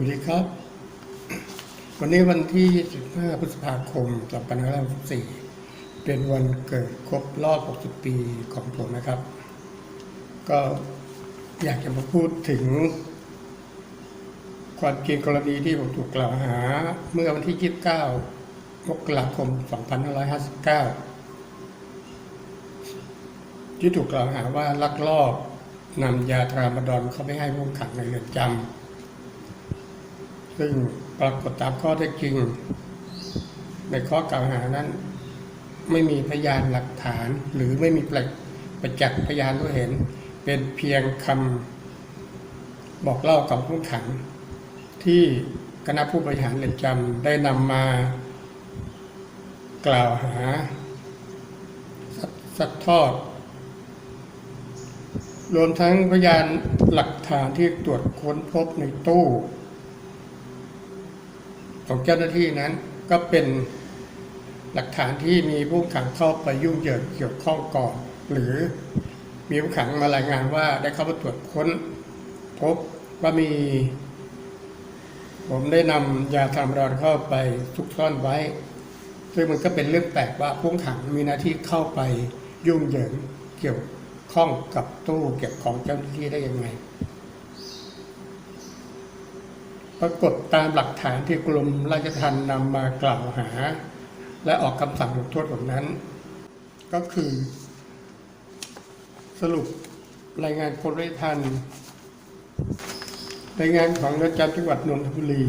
วัสดีครับ วันนี้วันที่15พฤษภาคม 2564 เป็นวันเกิดครบรอบ 60 ปีของผมนะครับ ก็อยากจะมาพูดถึง ความจริงกรณีที่ผมถูกกล่าวหา เมื่อวันที่ 29 มกราคม 2559 ที่ถูกกล่าวหาว่าลักลอบนำยาทรามาดอนเข้าไปให้ผู้ขังในเรือนจำ ซึ่งปรากฏตามข้อเท็จจริง ในข้อกล่าวหานั้น ไม่มีพยานหลักฐาน หรือไม่มีประประจักษ์พยานรู้เห็น เป็นเพียงคำบอกเล่าของผู้ขัง ที่คณะผู้บริหารเรือนจำได้นำมากล่าวหาส,สัดทอด รวมทั้งพยานหลักฐานที่ตรวจค้นพบในตู้ ของเจ้าหน้าที่นั้นก็เป็นหลักฐานที่มีผู้ขังเข้าไปยุ่งเหยิงเกี่ยวข้องก่อน หรือมีผู้ขังมารายงานว่าได้เข้าไปตรวจค้น พบว่ามี ผมได้นำยาทำรอนเข้าไปซุกซ่อนไว้ ซึ่งมันก็เป็นเรื่องแปลกว่าผู้ขังมีหน้าที่เข้าไปยุ่งเหยิงเกี่ยวข้องกับตู้เก็บของเจ้าหน้าที่ได้ยังไง ปรากฏตามหลักฐานที่กรมราชทัณฑ์นำมากล่าวหา และออกคำสั่งลงโทษของนั้น ก็คือ สรุปรายงานกรมราชทัณฑ์รายงานของเรือนจำจังหวัดนนทบุรี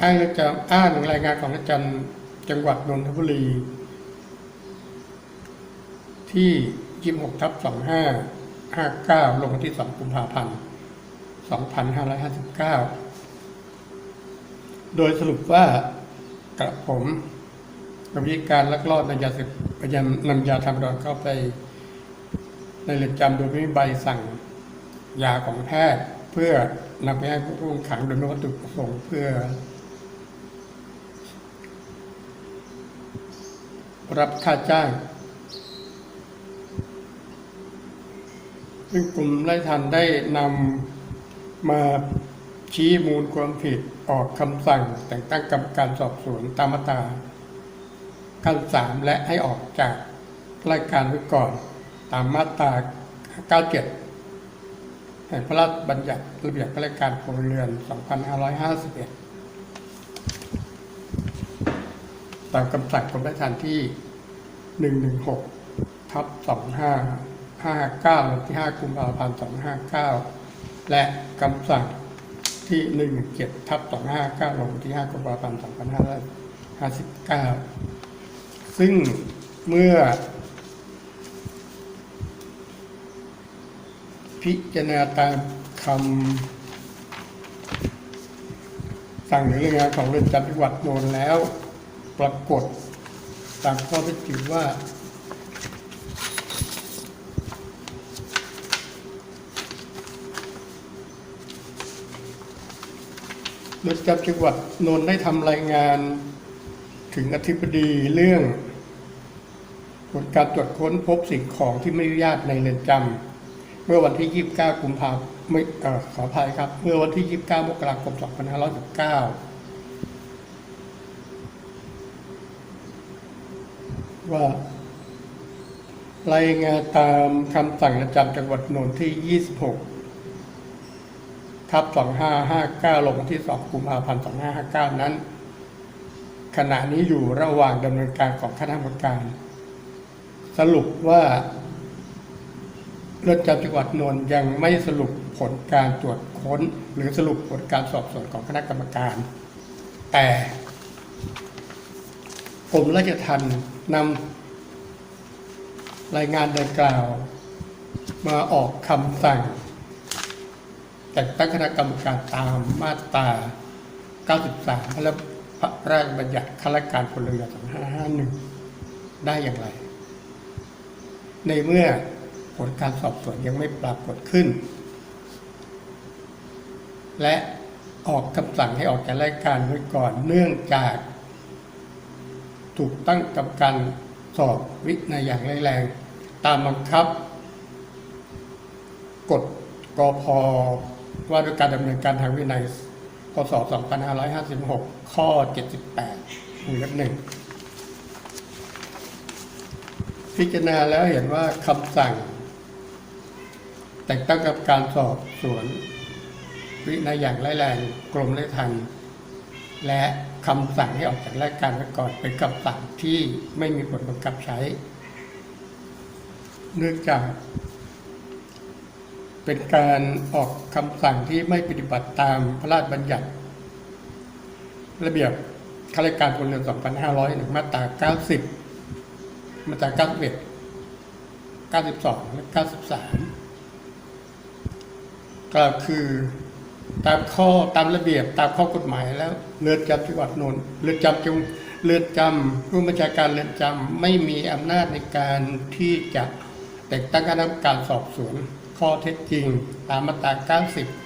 อ้างเรือนจำอ้างรายงานของเรือนจำจังหวัดนนทบุรี ที่ 26ทับ2559 ลงวันที่ 2 กุมภาพันธ์ 2559 โดยสรุปว่ากระผมกับวิการลักลอบนำยาเสพพยานำยาทำรอนเข้าไป ในเรือนจำโดยไม่มีใบสั่งยาของแพทย์เพื่อนำไปให้ผู้ต้องขังโดยไม่วัตถุประสงค์เพื่อ รับค่าจ้างซึ่งกลุ่มไล่ทันได้นำ มาชี้มูลความผิดออกคำสั่ง แต่งตั้งกรรมการสอบสวนตามมาตราขั้นสามและให้ออกจากรายการไว้ก่อน ตามมาตรา97แห่งพระราชบัญญัติระเบียบราชการพลเรือน 2551 ตามคำสั่งกรมราชทัณฑ์ที่ 116ทับ2559วันที่ 5 กุมภาพันธ์ 2559 และคำสั่งที่17ทับ259ลงที่5กุมภาพันธ์2559 ซึ่งเมื่อ พิจารณาตามคำสั่งหรือรายงานของเรือนจำจังหวัดโนนแล้ว ปรากฏตามข้อเท็จจริงว่า เรือนจำจังหวัดนนท์ได้ทำรายงานถึงอธิบดีเรื่อง ผลการตรวจค้นพบสิ่งของที่ไม่อนุญาตในเรือนจำเมื่อวันที่ 29 กุมภาพันธ์ไม่ขออภัยครับ เมื่อวันที่ 29 มกราคม 2519 ว่ารายงานตามคำสั่งประจำจังหวัดนนท์ที่ 26 ทับ 2559 ลงวันที่ 2 กุมภาพันธ์ 2559 นั้น ขณะนี้อยู่ระหว่างดำเนินการของคณะกรรมการ สรุปว่าเรือนจำจังหวัดนนท์ยังไม่สรุปผลการตรวจค้น หรือสรุปผลการสอบสวนของคณะกรรมการ แต่กรมราชทัณฑ์นำรายงานดังกล่าว มาออกคำสั่ง แต่งตั้งคณะกรรมการตามมาตรา 93พระราชบัญญัติข้าราชการพลเรือน2551 ได้อย่างไร ในเมื่อผลการสอบสวนยังไม่ปรากฏขึ้น และออกคำสั่งให้ออกจากรายการไว้ก่อนเนื่องจาก ถูกตั้งกับการสอบวินัยอย่างแรงตามบังคับ กฎกพ ว่าด้วยการดำเนินการทางวินัยพศ2556 ข้อ 78วงเล็บหนึ่งพิจารณาแล้วเห็นว่าคำสั่ง แต่งตั้งกับการสอบสวน วินัยอย่างร้ายแรงกรมราชทัณฑ์และคำสั่งให้ออกจากราชการไว้ก่อนเป็นคำสั่งที่ไม่มีผลบังคับใช้ เนื่องจาก เป็นการออกคำสั่งที่ไม่ปฏิบัติตามพระราชบัญญัติ ระเบียบข้าราชการพลเรือน 2500 มาตรา 90 มาตรา 91 92 และ 93 ก็คือตามข้อตามระเบียบตามข้อกฎหมายแล้วเรือนจำจังหวัดนนท์เรือนจำจังเรือนจำผู้บัญชาการเรือนจำไม่มีอำนาจในการที่จะแต่งตั้งคณะกรรมการสอบสวน ข้อเท็จจริงตามมาตรา90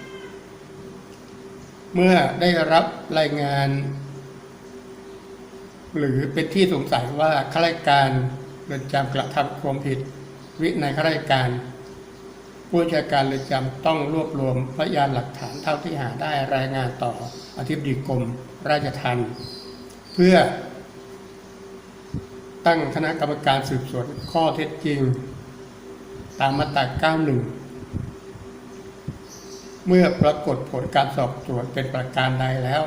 เมื่อได้รับรายงาน หรือเป็นที่สงสัยว่าข้าราชการเรือนจำกระทำความผิด วินัยข้าราชการผู้บัญชาการเรือนจำต้องรวบรวมพยานหลักฐานเท่าที่หาได้รายงานต่ออธิบดีกรมราชทัณฑ์เพื่อ ตั้งคณะกรรมการสืบสวนข้อเท็จจริง ตามมาตรา91 เมื่อปรากฏผลการสอบสวนเป็นประการใดแล้ว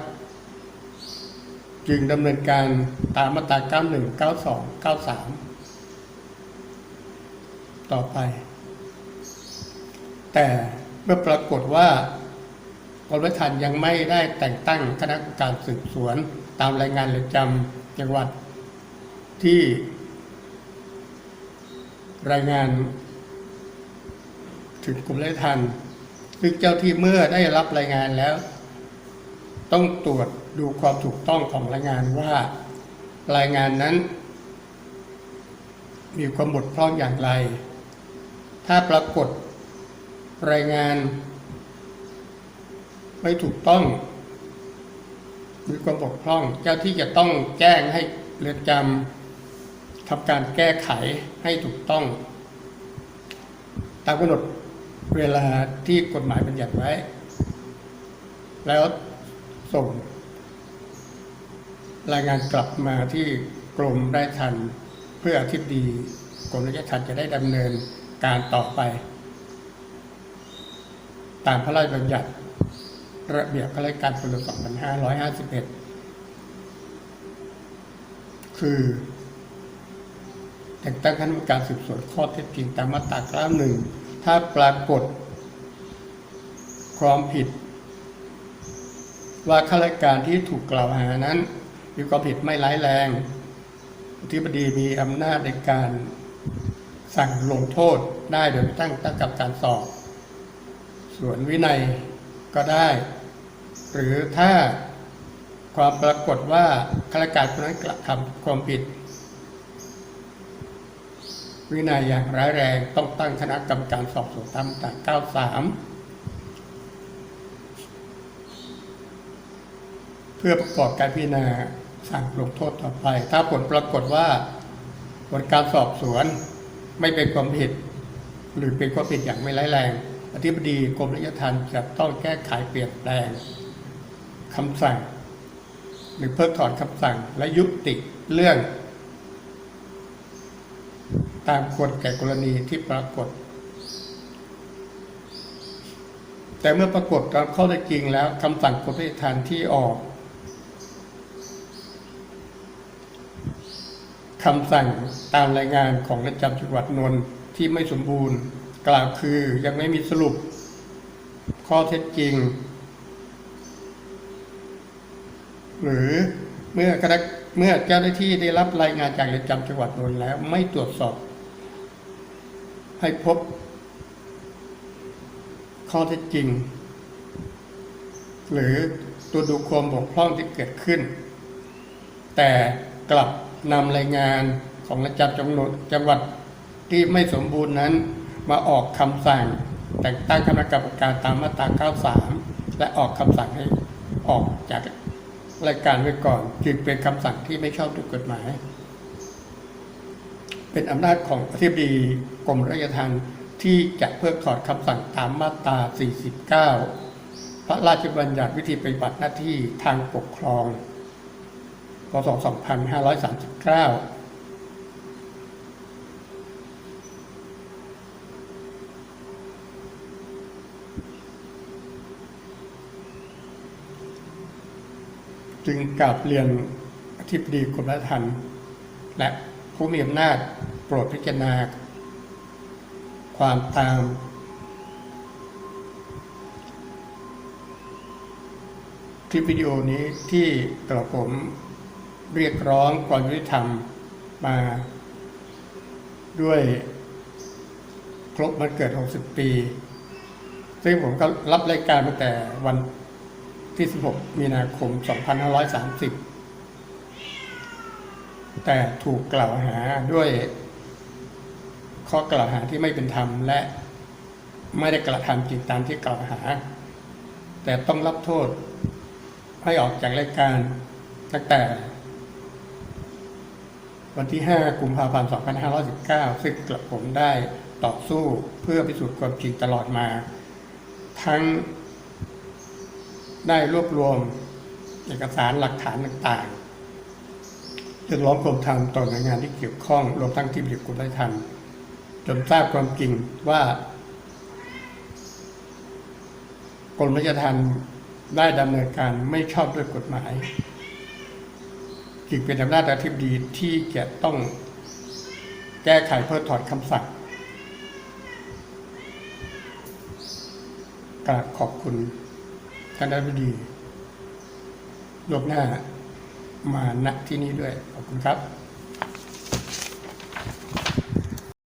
จึงดำเนินการตามมาตรา 91 92 93 ต่อไป แต่เมื่อปรากฏว่ากรมราชทัณฑ์ยังไม่ได้แต่งตั้งคณะกรรมการสืบสวนตามรายงานเรือนจำจังหวัดที่ รายงานถึงกรมราชทัณฑ์ ซึ่งเจ้าที่เมื่อได้รับรายงานแล้ว ต้องตรวจดูความถูกต้องของรายงานว่า รายงานนั้น มีความบกพร่องอย่างไร ถ้าปรากฏรายงาน ไม่ถูกต้อง มีความบกพร่อง เจ้าที่จะต้องแจ้งให้เรือนจำทำการแก้ไขให้ถูกต้อง ตามกำหนด เวลาที่กฎหมายบัญญัติไว้ แล้วส่ง รายงานกลับมาที่กรมได้ทัน เพื่ออธิบดีกรมราชทัณฑ์จะได้ดำเนินการต่อไป ตามพระราชบัญญัติ ระเบียบข้าราชการพลเรือน2551 คือแต่งตั้งคณะกรรมการสืบสวนข้อเท็จจริงตามมาตรา91 ถ้าปรากฏความผิด ว่าข้าราชการที่ถูกกล่าวหานั้น มีความผิดไม่ร้ายแรงอธิบดีมีอำนาจในการสั่งลงโทษได้โดยไม่ตั้งตั้งกับการสอบ ส่วนวินัยก็ได้ หรือถ้าความปรากฏว่าข้าราชการคนนั้นกระทำความผิด วินัยอย่างร้ายแรงต้องตั้งคณะกรรมการสอบสวนตามมาตรา93 เพื่อประกอบการพิจารณาสั่งลงโทษต่อไป ถ้าผลปรากฏว่าผลการสอบสวนไม่เป็นความผิด หรือเป็นความผิดอย่างไม่ร้ายแรง อธิบดีกรมราชทัณฑ์จะต้องแก้ไขเปลี่ยนแปลงคำสั่ง หรือเพิกถอนคำสั่งและยุติเรื่อง ตามควรแก่กรณีที่ปรากฏ แต่เมื่อปรากฏตามข้อเท็จจริงแล้วคำสั่งกรมราชทัณฑ์ที่ออกคำสั่งตามรายงานของเรือนจำจังหวัดนนท์ที่ไม่สมบูรณ์ กล่าวคือยังไม่มีสรุป ข้อเท็จจริง หรือเมื่อคณะเมื่อเจ้าหน้าที่ได้รับรายงานจากเรือนจำจังหวัดนนท์แล้วไม่ตรวจสอบ ให้พบข้อเท็จจริง หรือตัวดูความบกพร่องที่เกิดขึ้น แต่กลับนำรายงานของระจับจังหวัดจังหวัดที่ไม่สมบูรณ์นั้นมาออกคำสั่ง แต่งตั้งคณะกรรมการตามมาตรา 93 และออกคำสั่งให้ออกจากรายการไว้ก่อนจึงเป็นคำสั่งที่ไม่ชอบด้วยกฎหมาย เป็นอำนาจของอธิบดีกรมราชทัณฑ์ที่จะเพิกถอนคำสั่งตามมาตรา 49 พระราชบัญญัติวิธีปฏิบัติหน้าที่ทางปกครอง พศ 2539จึงกราบเรียนอธิบดีกรมราชทัณฑ์และ ผู้มีอำนาจโปรดพิจารณา ความตาม คลิปวิดีโอนี้ที่กระผมเรียกร้องความยุติธรรมมา ด้วยครบมันเกิด 60 ปี ซึ่งผมก็รับรายการตั้งแต่วันที่ 16 มีนาคม 2530 แต่ถูกกล่าวหาด้วยข้อกล่าวหาที่ไม่เป็นธรรมและไม่ได้กระทำจริงตามที่กล่าวหา แต่ต้องรับโทษให้ออกจากรายการตั้งแต่ วันที่ 5 กุมภาพันธ์ 2519 ซึ่งกระผมได้ต่อสู้เพื่อพิสูจน์ความจริงตลอดมา ทั้งได้รวบรวมเอกสารหลักฐานต่าง ๆเรียกร้องกรมธรรมต่อหน่วยงานที่เกี่ยวข้องรวมทั้งที่มีกรมราชทัณฑ์จนทราบความจริงว่ากรมราชทัณฑ์ได้ดำเนินการไม่ชอบด้วยกฎหมายจึงเป็นอำนาจอธิบดีที่จะต้องแก้ไขเพื่อถอดคำสั่งกราบขอบคุณท่านอธิบดีลวงหน้า มาณที่นี้ด้วย ขอบคุณครับ